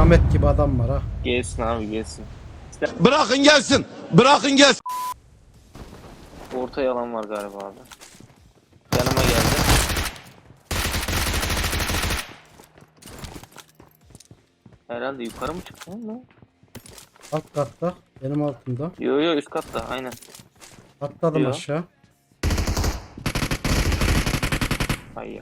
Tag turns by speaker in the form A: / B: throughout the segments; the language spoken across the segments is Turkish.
A: Kıyamet gibi adam var ha.
B: Gelsin abi gelsin.
C: Bırakın gelsin. Bırakın gelsin.
B: Orta yalan var galiba abi. Yanıma geldi. Herhalde yukarı mı çıktı lan?
A: Alt katta. Benim altımda.
B: Yo yo üst katta aynen.
A: Atladım
B: Yok.
A: aşağı.
B: Ay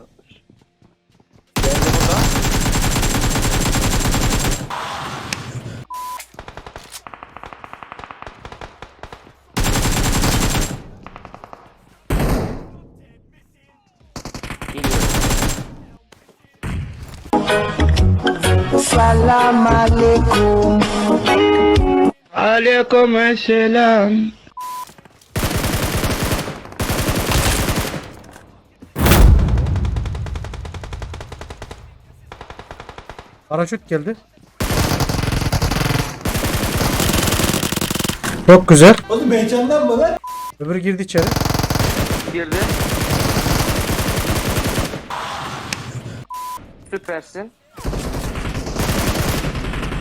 D: Salam alaikum. Alaikum assalam.
A: Paraşüt geldi. Çok güzel.
E: Oğlum heyecanlanma lan.
A: Öbürü girdi içeri.
B: Girdi. Süpersin.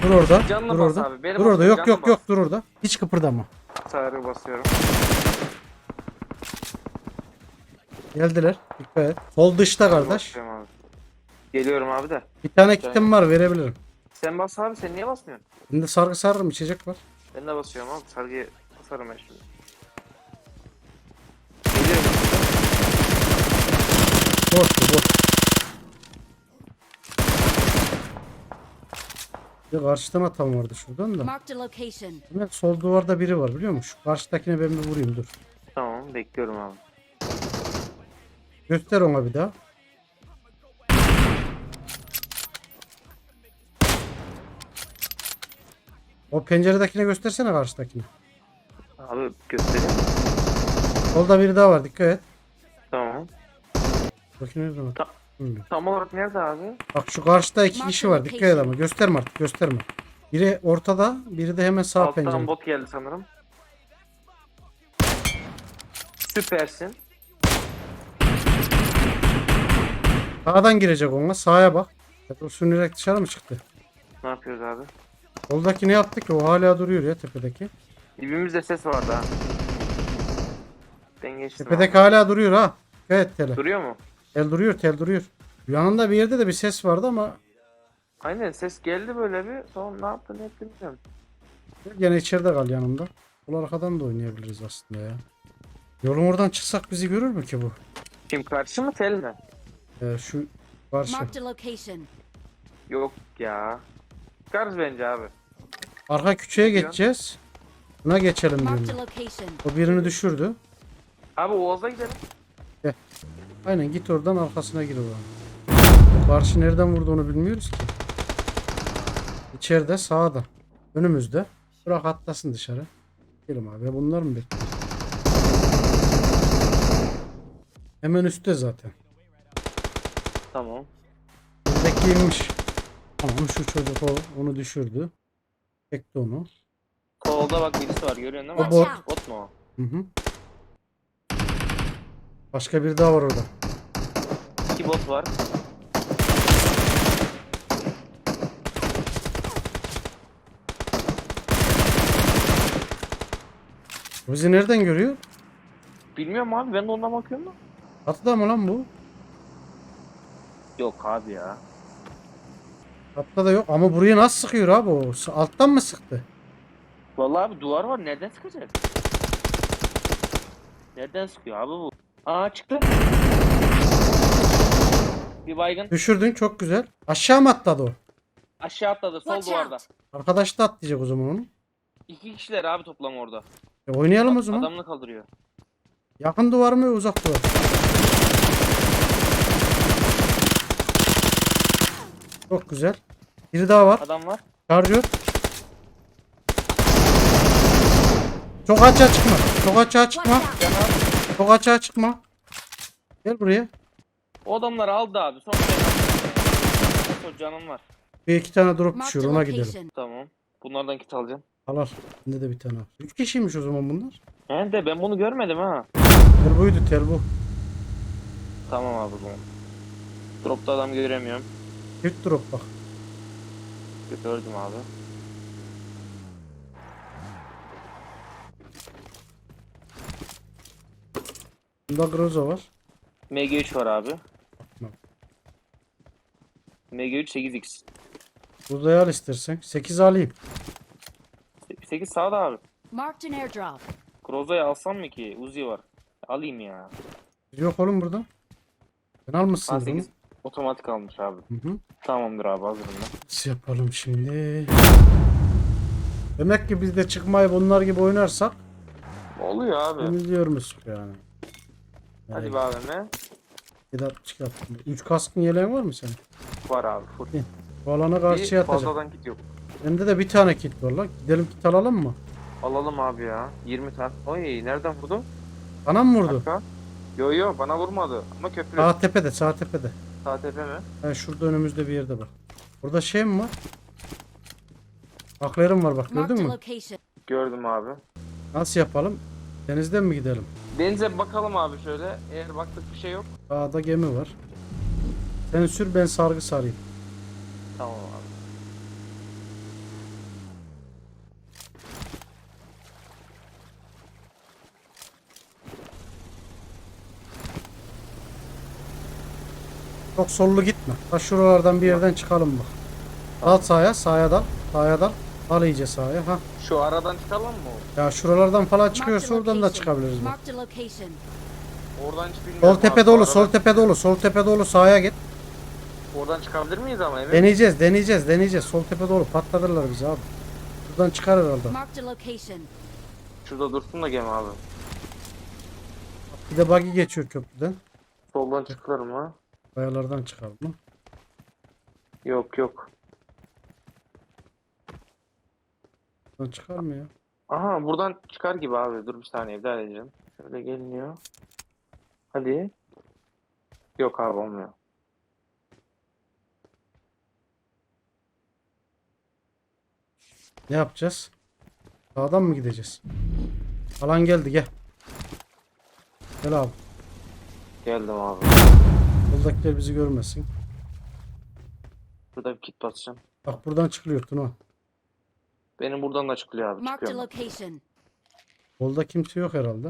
A: Dur orada.
B: Canına
A: dur
B: bas
A: orada.
B: abi,
A: dur orada.
B: olsun,
A: Yok
B: canına
A: yok
B: bas.
A: yok dur orada. Hiç kıpırdama.
B: Sarı basıyorum.
A: Geldiler. Dikkat et. Sol dışta kardeş.
B: Basıyorum abi. Geliyorum abi de.
A: Bir tane kitim var verebilirim.
B: Sen bas abi sen niye basmıyorsun?
A: Şimdi sargı sarırım içecek var.
B: Ben de basıyorum abi. Sargıyı basarım ben şimdi. Geliyorum.
A: Boş bu Bir karşıdan atan vardı şuradan da. Hemen sol duvarda biri var biliyor musun? Şu karşıdakine ben bir vurayım dur.
B: Tamam bekliyorum abi.
A: Göster ona bir daha. O penceredekine göstersene karşıdakine.
B: Abi göstereyim.
A: Solda biri daha var dikkat et.
B: Tamam.
A: Bakayım nerede var?
B: Ta- Tam olarak nerede abi?
A: Bak şu karşıda iki kişi var dikkat et ama gösterme artık gösterme. Biri ortada biri de hemen sağ
B: Alttan
A: pencere.
B: bot geldi sanırım. Süpersin.
A: Sağdan girecek ona sağa bak. O sürünerek dışarı mı çıktı?
B: Ne yapıyoruz abi?
A: Soldaki ne yaptı ki? O hala duruyor ya tepedeki.
B: Dibimizde ses vardı ha. Ben geçtim
A: Tepedeki
B: abi.
A: hala duruyor ha. Dikkat et tele.
B: Duruyor mu?
A: Tel duruyor tel duruyor. Yanında bir yerde de bir ses vardı ama
B: Aynen ses geldi böyle bir. Sonra ne yaptı ne etti bilmiyorum.
A: gene içeride kal yanımda. Sol arkadan da oynayabiliriz aslında ya. Yolun oradan çıksak bizi görür mü ki bu?
B: Kim karşı mı tel mi?
A: Ee, şu karşı.
F: Marked a location.
B: Yok ya. Çıkarız bence abi.
A: Arka küçüğe geçeceğiz. Buna geçelim
F: Marked a
A: diyorum.
F: location.
A: O birini düşürdü.
B: Abi Oğuz'a gidelim.
A: Aynen git oradan arkasına gir oradan. O karşı nereden vurduğunu bilmiyoruz ki. İçeride sağda. Önümüzde. Bırak atlasın dışarı. Gelin abi bunlar mı bekliyor? Hemen üstte zaten.
B: Tamam.
A: Buradaki inmiş. Tamam şu çocuk o, onu düşürdü. Çekti onu.
B: Kolda bak birisi var görüyorsun değil mi?
A: O bot.
B: Bot mu o?
A: Hı hı. Başka biri daha var orada.
B: İki bot var.
A: Bizi nereden görüyor?
B: Bilmiyorum abi ben de ondan bakıyorum da.
A: Çatıda mı lan bu?
B: Yok abi ya.
A: Çatıda da yok ama buraya nasıl sıkıyor abi o? Alttan mı sıktı?
B: Vallahi abi duvar var nereden sıkacak? Nereden sıkıyor abi bu? Aa çıktı. Bir baygın
A: Düşürdün çok güzel. Aşağı mı atladı o?
B: aşağı atladı sol
F: Watch
B: duvarda.
F: out.
A: Arkadaş da atlayacak o zaman onu.
B: İki kişiler abi toplam orada.
A: E oynayalım o zaman.
B: Adamını kaldırıyor.
A: Yakın duvar mı uzak duvar? Çok güzel. Biri daha var.
B: Adam var.
A: Şarjör. Çok açığa çıkma. Çok açığa
F: Watch
A: çıkma.
F: out.
B: Can.
A: Çok açığa çıkma. Gel buraya.
B: O adamları aldı abi. Son ben canım var.
A: Bir iki tane drop düşüyor ona gidelim.
B: Tamam. Bunlardan kit alacağım.
A: Al al. Bende de bir tane var. Üç kişiymiş o zaman bunlar.
B: He de ben bunu görmedim ha.
A: Tel buydu tel bu.
B: Tamam abi bu. Dropta adam göremiyorum.
A: Çift drop bak.
B: Gördüm abi.
A: Bunda Groza var.
B: MG3 var abi.
A: Tamam.
B: MG3 8x.
A: Groza'yı al istersen. 8 alayım.
B: 8 sağda abi.
E: Marked an airdrop.
B: Groza'yı alsam mı ki? Uzi var. Alayım ya.
A: Yok oğlum burada. Sen almışsın.
B: A8 otomatik almış abi.
A: Hı hı.
B: Tamamdır abi hazırım ben.
A: Nasıl yapalım şimdi? Demek ki biz de çıkmayıp onlar gibi oynarsak
B: Oluyor abi.
A: yeniliyormuş yani.
B: Hadi be abime.
A: Bir de çıkarttım. 3 kaskın yeleğin var mı senin?
B: Var abi full.
A: Bu alana karşıya
B: Bir
A: atacak.
B: fazladan yok.
A: Bende de bir tane kit var lan. Gidelim kit alalım mı?
B: Alalım abi ya. 20 tane. Oy nereden vurdu?
A: Bana mı vurdu?
B: Dakika. Yo yo bana vurmadı. Ama köprü.
A: Sağ tepede, sağ tepede.
B: Sağ tepe mi?
A: Ha şurada önümüzde bir yerde bak. Burada şey mi var? Aklerim var bak
E: Marked
A: gördün
E: a
A: mü?
E: location.
B: Gördüm abi.
A: Nasıl yapalım? Denizden mi gidelim?
B: Denize bakalım abi şöyle. Eğer baktık bir şey yok.
A: Dağda gemi var. Sen sür ben sargı sarayım.
B: Tamam abi.
A: Çok sollu gitme. Ha şuralardan bir yerden çıkalım bak. Dal sağa, sağa dal. Sağa dal. Dal iyice sağa. Ha.
B: Şu aradan çıkalım mı?
A: Ya şuralardan falan çıkıyorsa oradan da çıkabiliriz bak.
B: Oradan hiç bilmiyorum
A: Sol
B: abi.
A: tepe dolu,
B: aradan-
A: sol tepe dolu, sol tepe dolu. Sağa git.
B: Oradan çıkabilir miyiz ama emin?
A: Deneyeceğiz, deneyeceğiz, deneyeceğiz. Sol tepe dolu. Patlatırlar bizi abi. Buradan çıkar herhalde.
B: Şurada dursun da gemi abi.
A: Bir de buggy geçiyor köprüden.
B: Soldan çıkılır mı?
A: Kayalardan çıkar mı?
B: Yok yok.
A: Buradan çıkar mı ya?
B: Aha buradan çıkar gibi abi. Dur bir saniye daha edeceğim. Şöyle geliniyor. Hadi. Yok abi olmuyor.
A: Ne yapacağız? Sağdan mı gideceğiz? Alan geldi gel. Gel abi.
B: Geldim abi.
A: Yoldakiler bizi görmesin.
B: Burada bir kit basacağım.
A: Bak buradan çıkılıyor Tuna.
B: Benim buradan da çıkılıyor abi.
E: Marked a
B: Çıkıyorum.
E: location.
A: Yolda kimse yok herhalde.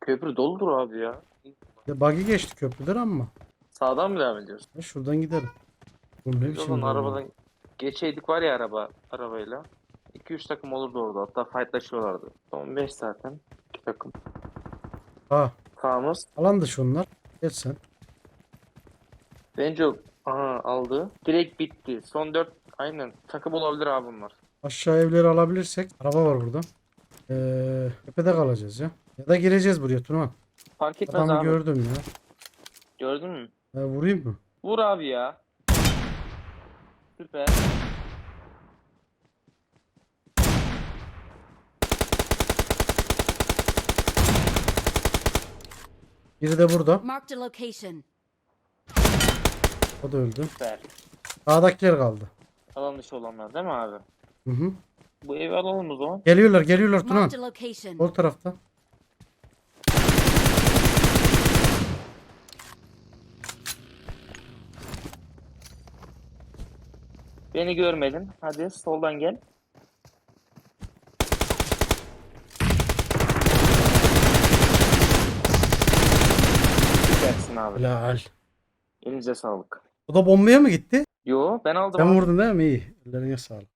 B: Köprü doludur abi ya.
A: De buggy geçti köprüden ama.
B: Sağdan mı devam ediyoruz?
A: Ya şuradan gidelim. Oğlum ne
B: Biz
A: biçim ya?
B: arabadan geçeydik var ya araba arabayla. 2-3 takım olurdu orada. Hatta fightlaşıyorlardı. Son 5 zaten. 2 takım.
A: Ha
B: Sağımız.
A: alan dışı onlar. Geç sen.
B: Bence aha aldı. Direkt bitti. Son 4 aynen. Takım olabilir abi bunlar.
A: Aşağı evleri alabilirsek. Araba var burada. Ee, tepede kalacağız ya. Ya da gireceğiz buraya Tuna.
B: Fark etmez
A: Adamı
B: abi.
A: gördüm ya.
B: Gördün mü?
A: Ha, vurayım mı?
B: Vur abi ya. Süper.
A: Biri de burada.
E: Marked a location.
A: O da öldü.
B: Süper.
A: Sağdakiler kaldı.
B: Alan dışı olanlar değil mi abi?
A: Hı hı.
B: Bu evi alalım o zaman.
A: Geliyorlar geliyorlar Tuna.
E: Marked a location.
A: Sol tarafta.
B: Beni görmedin. Hadi soldan gel. Süpersin abi.
A: Helal.
B: Elinize sağlık.
A: O da bombaya mı gitti?
B: Yo ben aldım
A: Sen
B: abi.
A: vurdun değil mi? İyi. Ellerine sağlık.